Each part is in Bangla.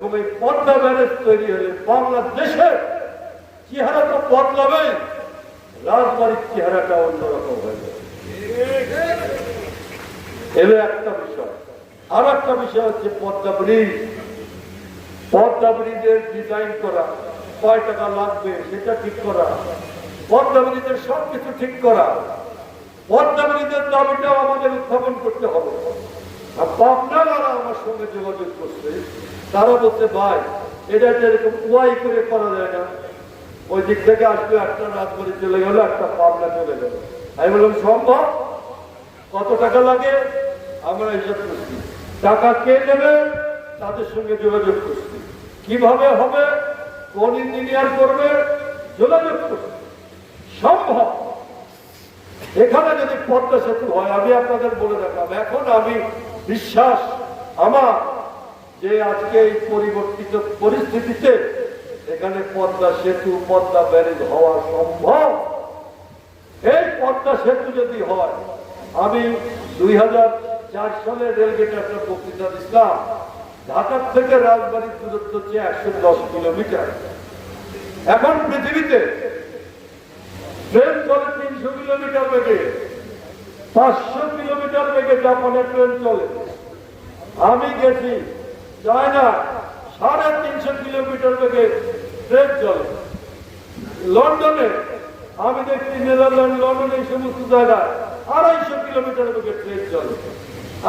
এই পদ্মা ব্যারেজ তৈরি হলে বাংলাদেশের চেহারাটা বদলাবে, রাজবাড়ির চেহারাটা অন্যরকম হয়ে যাবে। এলো একটা বিষয়। আর একটা বিষয় হচ্ছে পদ্মা ব্রিজ। পদ্মা ব্রিজের ডিজাইন করা, কয় টাকা লাগবে সেটা ঠিক করা, পদ্মা ব্রিজের সবকিছু ঠিক করা। পদ্মা ব্রিজের দাবিটাও আমাদের উত্থাপন করতে হবে। আর পাবনারা আমার সঙ্গে যোগাযোগ করছে। তারা বলছে, ভাই, এটা এরকম ওয়াই করে করা যায় না। ওই দিক থেকে আসবে একটা রাজবাড়ি চলে গেল, একটা পাবনা চলে গেল। আমি বললাম, সম্ভব? কত টাকা লাগে? আমরা হিসাব করছি, টাকা কে দেবে তাদের সঙ্গে যোগাযোগ করছি। কীভাবে হবে? কোন ইঞ্জিনিয়ার করবে? যোগাযোগ করছি। সম্ভব? এখানে যদি পদ্মা সেতু হয়, আমি আপনাদের বলে রাখলাম এখন আমি বিশ্বাস, আমার যে আজকে এই পরিবর্তিত পরিস্থিতিতে এখানে পদ্মা সেতু, পদ্মা ব্যারেজ হওয়া সম্ভব। এই পদ্মা সেতু যদি হয়, আমি দুই চার সালে রেলগেটে একটা বক্তৃতা দিচ্ছিলাম ঢাকার থেকে রাজবাড়ির দূরত্ব হচ্ছে একশো দশ কিলোমিটার। এখন পৃথিবীতে ট্রেন চলে তিনশো কিলোমিটার বেগে, পাঁচশো কিলোমিটার বেগে জাপানের ট্রেন চলে। আমি গেছি চায়না সাড়ে তিনশো কিলোমিটার বেগে ট্রেন চলে লন্ডনে, আমি দেখছি নেদারল্যান্ড লন্ডন এই সমস্ত জায়গায় আড়াইশো কিলোমিটার বেগে ট্রেন চলে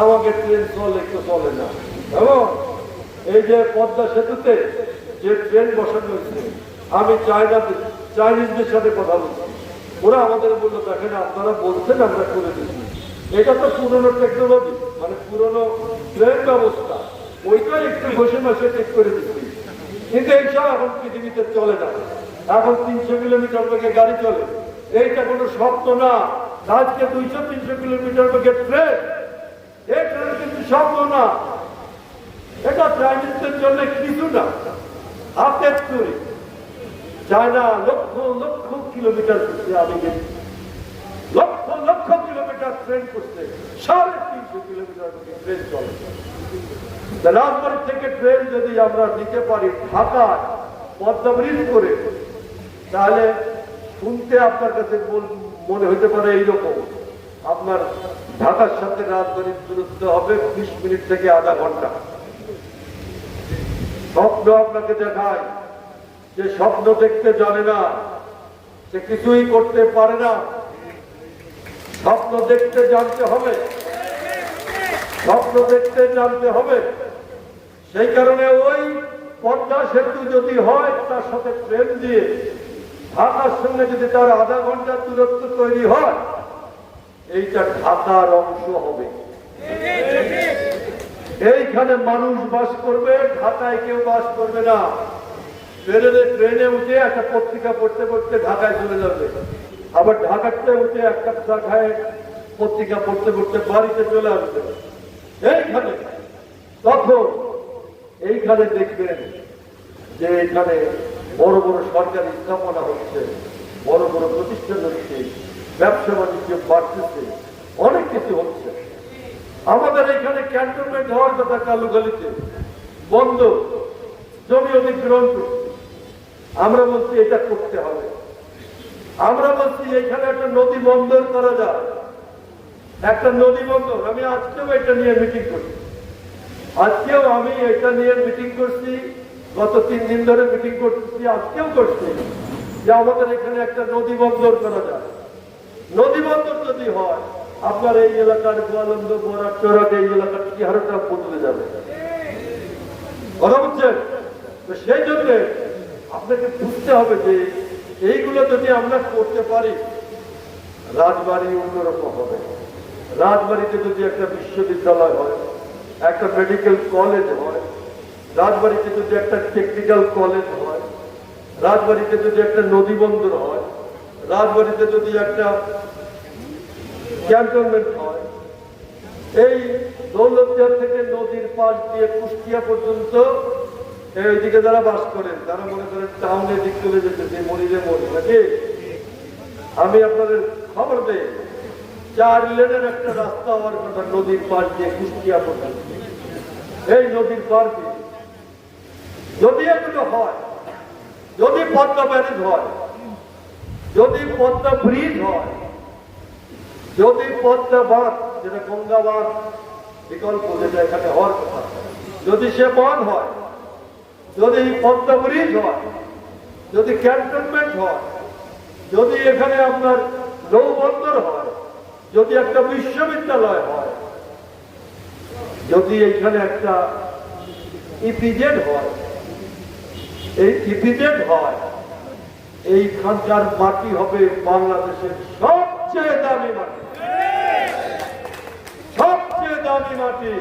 আমাকে ট্রেন চলে তো চলে না। এবং এই যে পদ্মা সেতুতে যে ট্রেন বসানো হয়েছে, আমি চায়না চাইনিজদের সাথে কথা বলছি। ওরা আমাদের বলল, দেখেন, আপনারা বলছেন, আমরা করে দিচ্ছি। এটা তো পুরনো টেকনোলজি মানে পুরনো ট্রেন ব্যবস্থা। ওইটাই একটু বসে মাসে ঠিক করে দিচ্ছি। কিন্তু এইসব এখন পৃথিবীতে চলে না। এখন তিনশো কিলোমিটার বেগে গাড়ি চলে। এইটা কোনো স্বপ্ন না। আজকে দুইশো, তিনশো কিলোমিটার বেগে ট্রেন এই ট্রেন কিন্তু স্বপ্ন না। এটা চাইনিজদের জন্য কিছু না। হাতের চুরি। চায়না লক্ষ লক্ষ কিলোমিটার আমি গেছি। লক্ষ কিলোমিটার ট্রেন করছে। সাড়ে তিনশো কিলোমিটার ট্রেন চলে। রাজবাড়ি থেকে ট্রেন যদি আমরা নিতে পারি ঢাকায়, পদ্মা ব্রিজ করে, তাহলে শুনতে আপনার কাছে মনে হতে পারে এইরকম। আপনার ঢাকার সাথে রাজবাড়ির দূরত্ব হবে বিশ মিনিট থেকে আধা ঘণ্টা। স্বপ্ন আপনাকে দেখায়, যে স্বপ্ন দেখতে জানে না, সে কিছুই করতে পারে না। স্বপ্ন দেখতে জানতে হবে। স্বপ্ন দেখতে জানতে হবে। সেই কারণে ওই পদ্মা সেতু যদি হয়, তার সাথে ট্রেন দিয়ে ঢাকার সঙ্গে যদি তার আধা ঘণ্টার দূরত্ব তৈরি হয়, এইটা ঢাকার অংশ হবে। এইখানে মানুষ বাস করবে, ঢাকায় কেউ বাস করবে না। ট্রেনে ট্রেনে উঠে একটা পত্রিকা পড়তে পড়তে ঢাকায় চলে যাবে। আবার ঢাকাতে উঠে একটা চা খায় পত্রিকা পড়তে পড়তে বাড়িতে চলে আসবে। এইখানে, তখন এইখানে দেখবেন যে এখানে বড় বড় সরকারি স্থাপনা হচ্ছে, বড় বড় প্রতিষ্ঠান হচ্ছে, ব্যবসা বাণিজ্য বাড়তেছে, অনেক কিছু হচ্ছে। আমাদের এখানে ক্যান্টনমেন্ট হওয়ার কথা কালুখালিতে, বন্ধ, জমি অধিগ্রহণ করছে। আমরা বলছি, এটা করতে হবে। আমরা বলছি, এখানে একটা নদী বন্দর করা যায় একটা নদী বন্দর আমি আজকেও এটা নিয়ে মিটিং করছি। আজকেও আমি এটা নিয়ে মিটিং করছি। গত তিন দিন ধরে মিটিং করতেছি, আজকেও করছি। যে আমাদের এখানে একটা নদী বন্দর করা যায়। নদী বন্দর যদি হয়, আপনার এই এলাকার গোয়ালন্দ, বরাক চরাক এই এলাকার চেহারাটা বদলে যাবে। কথা বুঝছেন সেই জন্য আপনাকে বুঝতে হবে যে এইগুলো যদি আমরা করতে পারি, রাজবাড়ি অন্যরকম হবে। রাজবাড়িতে যদি একটা বিশ্ববিদ্যালয় হয়, একটা মেডিকেল কলেজ হয়, রাজবাড়িতে যদি একটা টেকনিক্যাল কলেজ হয়, রাজবাড়িতে যদি একটা নদী বন্দর হয়, রাজবাড়িতে যদি একটা ক্যান্টনমেন্ট হয়, এই দৌলতদিয়া থেকে নদীর পাশ দিয়ে কুষ্টিয়া পর্যন্ত এইদিকে যারা বাস করেন, তারা মনে করেন টাউনের দিক চলে যেতেছে, মরিলে মরি, নাকি? আমি আপনাদের খবর দেই। চার লেনের একটা রাস্তা হওয়ার কথা নদীর পার দিয়ে কুষ্টিয়া পর্যন্ত। এই নদীর পার দিয়ে যদি এগুলো হয়, যদি পদ্মা ব্যারেজ হয়, যদি পদ্মা ব্রিজ হয়, যদি পদ্মা বাঁধ, যেটা গঙ্গা বাঁধ বিকল্প, যেটা এখানে হওয়ার কথা, যদি সে বাঁধ হয়, যদি পদ্মা ব্রিজ হয়, যদি ক্যান্টনমেন্ট হয়, যদি এখানে আপনার নৌবন্দর হয় যদি একটা বিশ্ববিদ্যালয় হয়, যদি এখানে একটা ইপিজেড হয়, এই ইপিজেড হয়, এইখানকার মাটি হবে বাংলাদেশের সবচেয়ে দামি মাটি। সবচেয়ে দামি মাটি।